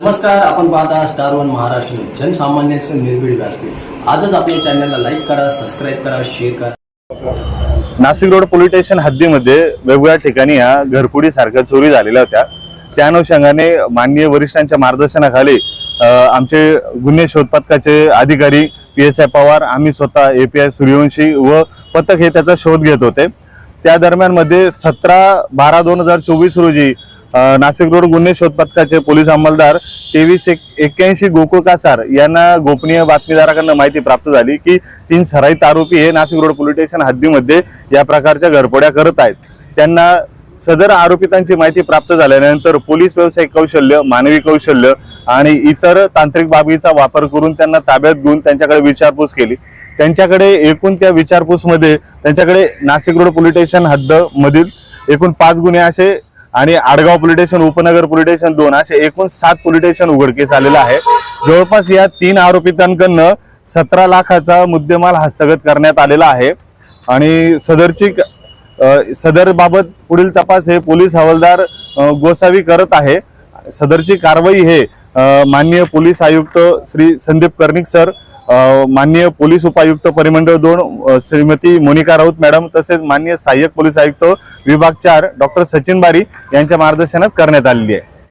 नमस्कार आपण पाहता स्टार वन महाराष्ट्र न्यूज. निर्भीड व्यासपीठ. आजच आपल्या चॅनलला लाईक करा सबस्क्राईब करा शेअर करा. नाशिक रोड पोलीस स्टेशन हद्दीमध्ये वेगवेगळ्या ठिकाणी या घरपुडी सारख्या चोरी झालेल्या होत्या. त्या अनुषंगाने माननीय वरिष्ठांच्या मार्गदर्शनाखाली आमचे गुन्हे शोध पथकाचे अधिकारी पी एस आय पवार आम्ही स्वतः ए पी आय सूर्यवंशी व पथक हे त्याचा शोध घेत होते. त्या दरम्यानमध्ये सतरा बारा दोन हजार चोवीस रोजी नाशिक रोड गुन्हे शोध पथकाचे पोलीस अंमलदार तेवीस एक एक्क्याऐंशी गोकुळ कासार यांना गोपनीय बातमीदाराकडनं माहिती प्राप्त झाली की तीन सराईत आरोपी हे नाशिक रोड पोलीस स्टेशन हद्दीमध्ये या प्रकारच्या घरपोड्या करत आहेत. त्यांना सदर आरोपितांची माहिती प्राप्त झाल्यानंतर पोलीस व्यावसायिक कौशल्य मानवी कौशल्य आणि इतर तांत्रिक बाबीचा वापर करून त्यांना ताब्यात घेऊन त्यांच्याकडे विचारपूस केली. त्यांच्याकडे एकूण त्या विचारपूसमध्ये त्यांच्याकडे नाशिक रोड पोलीस स्टेशन हद्द मधील एकूण पाच गुन्हे असे आणि Adgaon police station Upnagar police station दोन असे एकूण सात पोलीस स्टेशन उघडकीस आलेलं आहे. जवळपास या तीन आरोपितांकडनं सतरा लाखाचा मुद्देमाल हस्तगत करण्यात आलेला आहे. आणि सदरची सदरबाबत सदर बाबत पुढील तपास हे पोलीस हवालदार गोसावी करत आहे. सदरची कारवाई हे माननीय पोलीस आयुक्त श्री संदीप कर्णिक सर माननीय पोलीस उपायुक्त परिमंडळ दोन श्रीमती मोनिका राऊत मॅडम तसेच माननीय सहाय्यक पोलीस आयुक्त विभाग चार डॉक्टर सचिन बारी यांच्या मार्गदर्शनात करण्यात आलेली आहे.